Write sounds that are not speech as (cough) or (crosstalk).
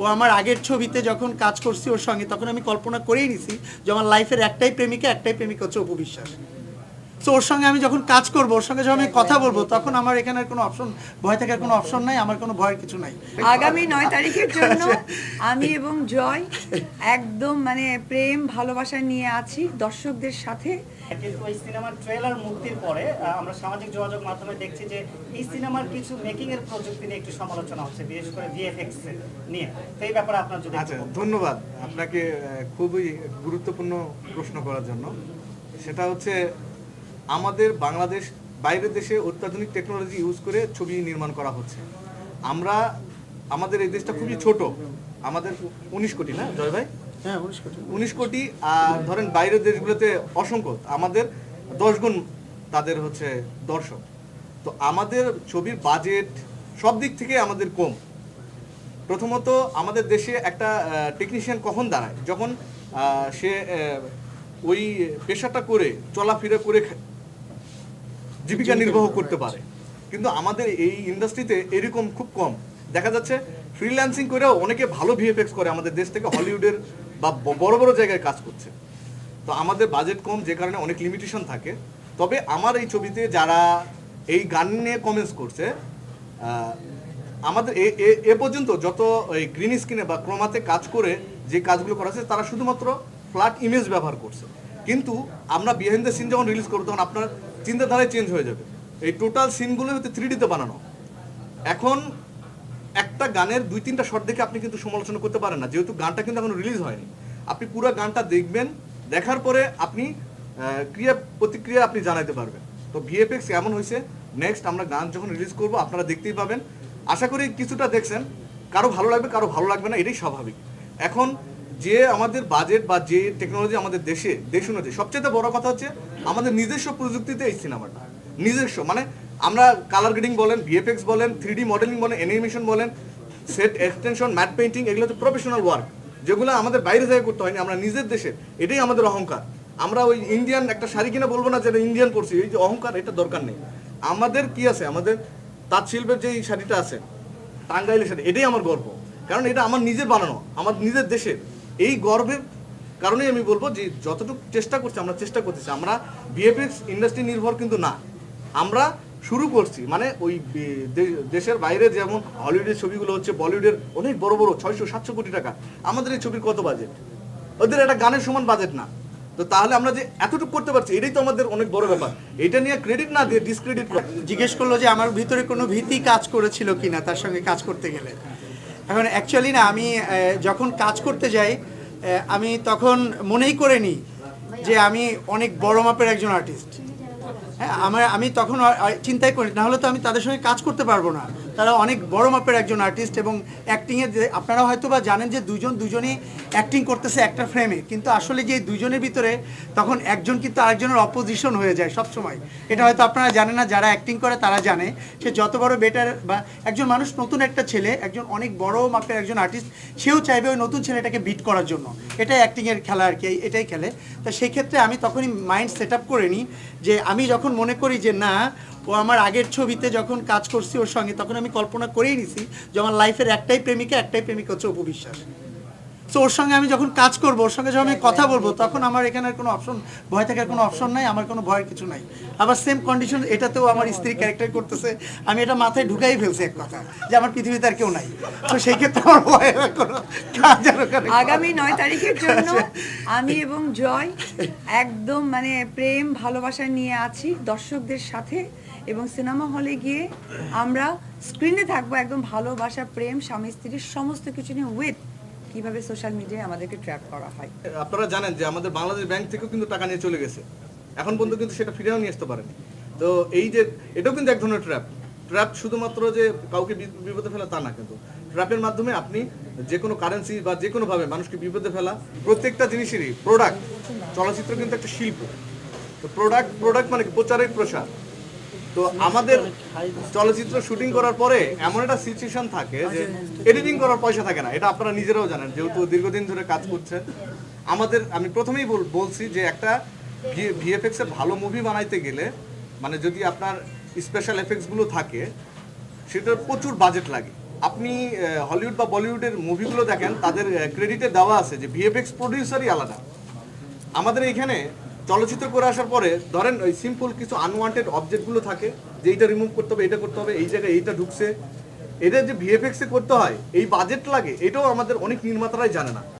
ও আমার আগের ছবিতে যখন কাজ করছি ওর সঙ্গে, তখন আমি কল্পনা করেই নিছি যে আমার লাইফের একটাই প্রেমিকা একটাই প্রেমিকা হচ্ছে অপু তো ওর সঙ্গে আমি যখন কাজ করব ওর সঙ্গে যখন আমি কথা বলব তখন আমার এখানে কোনো অপশন ভয় থাকার কোনো অপশন নাই আমার কোনো ভয়ের কিছু নাই। আগামী নয় তারিখের (laughs) জন্য আমি এবং জয় একদম মানে প্রেম ভালোবাসা নিয়ে আছি দর্শকদের সাথে। এই সিনেমার ট্রেলার মুক্তির পরে আহ, আমরা সামাজিক যোগাযোগ মাধ্যমে দেখছি যে এই সিনেমার কিছু মেকিং এর প্রযুক্তি নিয়ে একটু সমালোচনা হচ্ছে বিশেষ করে ভিএফএক্স নিয়ে। তো এই ব্যাপারে আপনার যদি আচ্ছা ধন্যবাদ আপনাকে খুবই গুরুত্বপূর্ণ প্রশ্ন করার জন্য। সেটা হচ্ছে আমাদের বাংলাদেশ বাইরের দেশে অত্যাধুনিক টেকনোলজি ইউজ করে ছবি নির্মাণ করা হচ্ছে। আমরা আমাদের এই দেশটা খুবই ছোট। আমাদের উনিশ কোটি না জয় ভাই? হ্যাঁ উনিশ কোটি। আর ধরেন বাইরের দেশগুলোতে অসংখ্য আমাদের দশ গুণ তাদের হচ্ছে দর্শক। তো আমাদের ছবির বাজেট সব দিক থেকে আমাদের কম। প্রথমত আমাদের দেশে একটা টেকনিশিয়ান কখন দাঁড়ায়? যখন সে ওই পেশাটা করে চলাফেরা করে জীবিকা নির্বাহ করতে পারে। কিন্তু আমাদের এই ইন্ডাস্ট্রিতে এরকম খুব কম। দেখা যাচ্ছে ফ্রিল্যান্সিং করেও অনেকে ভালো ভিএফএক্স করে আমাদের দেশ থেকে হলিউডের বা বড় বড় জায়গায় কাজ করছে। তো আমাদের বাজেট কম যে কারণে অনেক লিমিটেশন থাকে। তবে আমার এই ছবিতে যারা এই গান নিয়ে কমেন্টস করছে আমাদের এ- পর্যন্ত যত ওই গ্রিন স্ক্রিনে বা ক্রোমাতে কাজ করে যে কাজগুলো করা হচ্ছে তারা শুধুমাত্র ফ্ল্যাট ইমেজ ব্যবহার করছে। কিন্তু আমরা বিহাইন্ড দ্য সিন যখন রিলিজ করব তখন আপনার চিন্তাধারায় চেঞ্জ হয়ে যাবে। এই টোটাল সিনগুলো হচ্ছে থ্রি ডিতে বানানো। এখন একটা গানের দুই তিনটা শট দেখে আপনি কিন্তু সমালোচনা করতে পারেন না। যেহেতু গানটা কিন্তু এখন রিলিজ হয়নি। আপনি পুরো গানটা দেখবেন, দেখার পরে আপনি ক্রিয়া প্রতিক্রিয়া আপনি জানাতে পারবেন। তো ভিএফএক্স এমন হয়েছে নেক্সট আমরা গান যখন রিলিজ করব, আপনারা দেখতেই পাবেন। আশা করি কিছুটা দেখছেন। কারও ভালো লাগবে, কারও ভালো লাগবে না, এটাই স্বাভাবিক। এখন যে আমাদের বাজেট বা যে টেকনোলজি আমাদের দেশে, দেশ অনুযায়ী, সবচেয়ে বড় কথা হচ্ছে আমাদের নিজস্ব প্রযুক্তিতে এই সিনেমাটা। নিজস্ব মানে আমরা কালার গ্রেডিং বলেন ভিএফএক্স বলেন থ্রি মডেলিং বলেন অ্যানিমেশন বলেন সেট এক্সটেনশন ম্যাট পেইন্টিং এগুলো হচ্ছে প্রফেশনাল ওয়ার্ক যেগুলো আমাদের বাইরে থেকে করতে হয়নি, আমরা নিজের দেশে এটাই আমাদের অহংকার। আমরা ওই ইন্ডিয়ান একটা শাড়ি কিনে বলব না যে ইন্ডিয়ান পড়ছি এই যে অহংকার, এটা দরকার নেই। আমাদের কি আছে? আমাদের তাঁত শিল্পের যে এই শাড়িটা আছে, টাঙ্গাইলের শাড়ি, এটাই আমার গর্ব। কারণ এটা আমার নিজের বানানো, আমার নিজের দেশের। এই গর্বের কারণেই আমি বলব যে যতটুকু চেষ্টা করছি, আমরা চেষ্টা করতেছি। আমরা বিএফএক্স ইন্ডাস্ট্রি নির্ভর কিন্তু না। আমরা শুরু করছি মানে ওই দেশের বাইরে যেমন হলিউডের ছবিগুলো হচ্ছে বলিউডের অনেক বড় বড়, ছয়শো, সাতশো কোটি টাকা। আমাদের এই ছবির কত বাজেট ওদের একটা গানের সমান বাজেট না। তো তাহলে আমরা যে এতটুকু করতে পারছি, এটাই তো আমাদের অনেক বড় ব্যাপার। এটা নিয়ে ক্রেডিট না দিয়ে ডিসক্রেডিট করা। জিজ্ঞেস করল যে আমার ভিতরে কোনো ভীতি কাজ করেছিল কিনা, তার সঙ্গে কাজ করতে গেলে। এখন অ্যাকচুয়ালি না, আমি যখন কাজ করতে যাই আমি তখন মনেই করে নিই যে আমি অনেক বড় মাপের একজন আর্টিস্ট হ্যাঁ আমার আমি তখন চিন্তাই করি না। হলে তো আমি তাদের সঙ্গে কাজ করতে পারব না। তারা অনেক বড় মাপের একজন আর্টিস্ট এবং অ্যাক্টিংয়ের যে আপনারা হয়তো বা জানেন যে দুজন দুজনই অ্যাক্টিং করতেছে একটা ফ্রেমে কিন্তু আসলে যে দুজনের ভিতরে তখন একজন কিন্তু আরেকজনের অপোজিশন হয়ে যায় সব সময় এটা হয়তো আপনারা জানেন না, যারা অ্যাক্টিং করে তারা জানে। সে যত বড় বেটার বা একজন মানুষ নতুন একটা ছেলে, একজন অনেক বড় মাপের একজন আর্টিস্ট সেও চাইবে ওই নতুন ছেলেটাকে বিট করার জন্য। এটাই অ্যাক্টিংয়ের খেলা আর কি এটাই খেলে। তা সেই ক্ষেত্রে আমি তখনই মাইন্ড সেট আপ করে নিই যে আমি যখন মনে করি যে না ও আমার আগের ছবিতে যখন কাজ করছি ওর সঙ্গে, তখন আমি কল্পনা করেই নিছি যে আমার লাইফের একটাই প্রেমিকা একটাই প্রেমিকা হচ্ছে অপু তো ওর সঙ্গে আমি যখন কাজ করব ওর সঙ্গে যখন আমি কথা বলব তখন আমার এখানে কোনো অপশন ভয় থাকার কোনো অপশন নাই আমার কোনো ভয়ের কিছু নাই। আবার সেম কন্ডিশন এটাতেও আমার স্ত্রী ক্যারেক্টার করতেছে। আমি এটা মাথায় ঢুকাই ফেলছি এক কথা যে আমার পৃথিবীতে আর কেউ নাই। তো সেই ক্ষেত্রে আমার ভয়ের কোনো কাজ আর আগামী নয় তারিখের জন্য আচ্ছা। আমি এবং জয় একদম মানে প্রেম ভালোবাসা নিয়ে আছি দর্শকদের সাথে এবং সিনেমা হলে গিয়ে আমরা স্ক্রিনে থাকব একদম ভালোবাসা প্রেম স্বামী স্ত্রীর সমস্ত কিছু নিয়ে উইথ কীভাবে সোশ্যাল মিডিয়ায় আমাদেরকে ট্র্যাপ করা হয়। আপনারা জানেন যে আমাদের বাংলাদেশ ব্যাংক থেকেও কিন্তু টাকা নিয়ে চলে গেছে। এখন পর্যন্ত কিন্তু সেটা ফিরেও নিয়ে আসতে পারেনি। তো এই যে, এটাও কিন্তু এক ধরনের ট্র্যাপ। ট্র্যাপ শুধুমাত্র যে কাউকে বিপদে ফেলা তা না কিন্তু। ট্র্যাপের মাধ্যমে আপনি যে কোনো কারেন্সি বা যে কোনোভাবে মানুষকে বিপদে ফেলা, প্রত্যেকটা জিনিসেরই প্রোডাক্ট চলচ্চিত্র কিন্তু একটা শিল্প। তো প্রোডাক্ট প্রোডাক্ট মানে প্রচারের প্রসার। তো আমাদের চলচ্চিত্র শুটিং করার পরে এমন একটা সিচুয়েশন থাকে যে এডিটিং করার পয়সা থাকে না। এটা আপনারা নিজেরাও জানেন, যেহেতু দীর্ঘদিন ধরে কাজ করছেন। আমাদের, আমি প্রথমেই বলছি যে একটা ভিএফএক্স এর ভালো মুভি বানাইতে গেলে মানে যদি আপনার স্পেশাল এফেক্টসগুলো থাকে, সেটার প্রচুর বাজেট লাগে। আপনি হলিউড বা বলিউডের মুভিগুলো দেখেন, তাদের ক্রেডিটে দেওয়া আছে যে ভিএফএক্স প্রডিউসারই আলাদা। আমাদের এখানে চলচ্চিত্র করে আসার পরে, ধরেন ওই সিম্পল কিছু আনওয়ান্টেড অবজেক্টগুলো থাকে যে এইটা রিমুভ করতে হবে, এটা করতে হবে, এই জায়গায় এইটা ঢুকছে, এদের যে ভিএফএক্সে করতে হয়, এই বাজেট লাগে, এটাও আমাদের অনেক নির্মাতারাই জানে না।